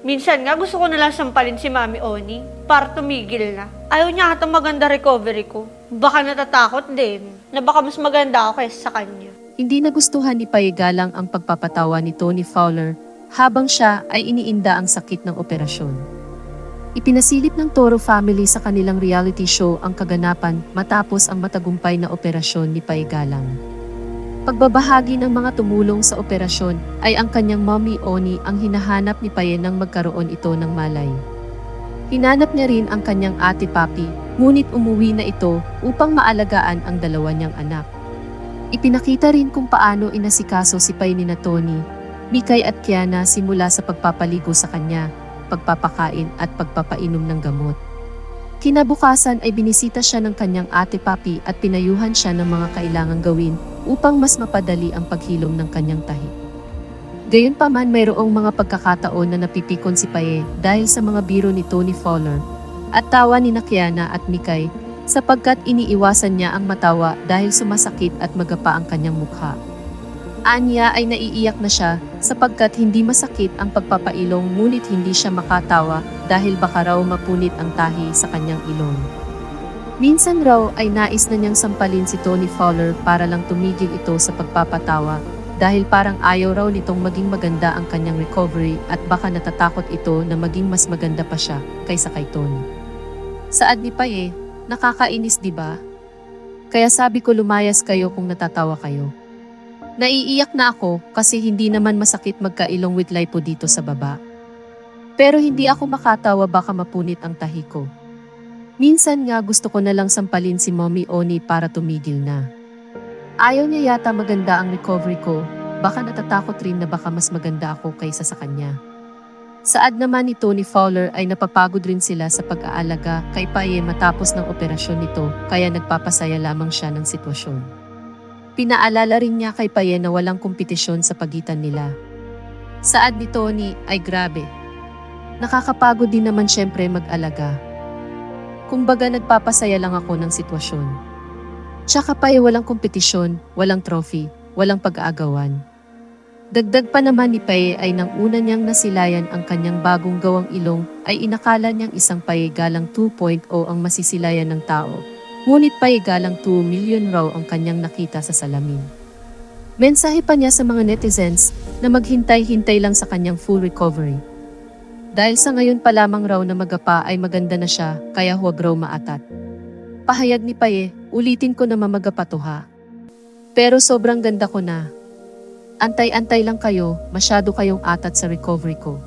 Minsan nga gusto ko na lang sampalin si Mami Oni para tumigil na. Ayaw niya ata maganda recovery ko. Baka natatakot din na baka mas maganda ako kaysa sa kanya. Hindi nagustuhan ni Payegalang ang pagpapatawa ni Tony Fowler habang siya ay iniinda ang sakit ng operasyon. Ipinasilip ng Toro family sa kanilang reality show ang kaganapan matapos ang matagumpay na operasyon ni Payegalang. Pagbabahagi ng mga tumulong sa operasyon ay ang kanyang mommy Oni ang hinahanap ni Paye nang magkaroon ito ng malay. Hinanap niya rin ang kanyang ate Papi, ngunit umuwi na ito upang maalagaan ang dalawa niyang anak. Ipinakita rin kung paano inasikaso si Pay ni na Tony, Mikay at Kiana simula sa pagpapaligo sa kanya, pagpapakain at pagpapainom ng gamot. Kinabukasan ay binisita siya ng kanyang ate Papi at pinayuhan siya ng mga kailangang gawin upang mas mapadali ang paghilom ng kanyang tahi. Gayunpaman mayroong mga pagkakataon na napipikon si Paye dahil sa mga biro ni Tony Fowler at tawa ni Nakiana at Mikay sapagkat iniiwasan niya ang matawa dahil sumasakit at magapa ang kanyang mukha. Anya ay naiiyak na siya sapagkat hindi masakit ang pagpapailong ngunit hindi siya makatawa dahil baka raw mapunit ang tahi sa kanyang ilong. Minsan raw ay nais na niyang sampalin si Tony Fowler para lang tumigil ito sa pagpapatawa dahil parang ayaw raw nitong maging maganda ang kanyang recovery at baka natatakot ito na maging mas maganda pa siya kaysa kay Tony. Saad ni Paye, nakakainis ba? Kaya sabi ko lumayas kayo kung natatawa kayo. Naiiyak na ako kasi hindi naman masakit magkailong with lipo dito sa baba. Pero hindi ako makatawa baka mapunit ang tahi ko. Minsan nga gusto ko na lang sampalin si Mommy Oni para tumigil na. Ayaw niya yata maganda ang recovery ko, baka natatakot rin na baka mas maganda ako kaysa sa kanya. Saad naman ni Tony Fowler ay napapagod rin sila sa pag-aalaga kay Paye matapos ng operasyon nito kaya nagpapasaya lamang siya ng sitwasyon. Pinaalala rin niya kay Paye na walang kompetisyon sa pagitan nila. Saad ni Tony ay grabe. Nakakapagod din naman syempre mag-alaga. Kumbaga nagpapasaya lang ako ng sitwasyon. Tsaka Paye walang kompetisyon, walang trophy, walang pag-aagawan. Dagdag pa naman ni Paye ay nang una niyang nasilayan ang kanyang bagong gawang ilong ay inakala niyang isang Paye galang 2.0 ang masisilayan ng tao. Ngunit Paye galang 2 million raw ang kanyang nakita sa salamin. Mensahe pa niya sa mga netizens na maghintay-hintay lang sa kanyang full recovery. Dahil sa ngayon pa lamang raw na magapa ay maganda na siya kaya huwag raw maatat. Pahayag ni Paye, ulitin ko na mamagapa to ha. Pero sobrang ganda ko na. Antay-antay lang kayo, masyado kayong atat sa recovery ko.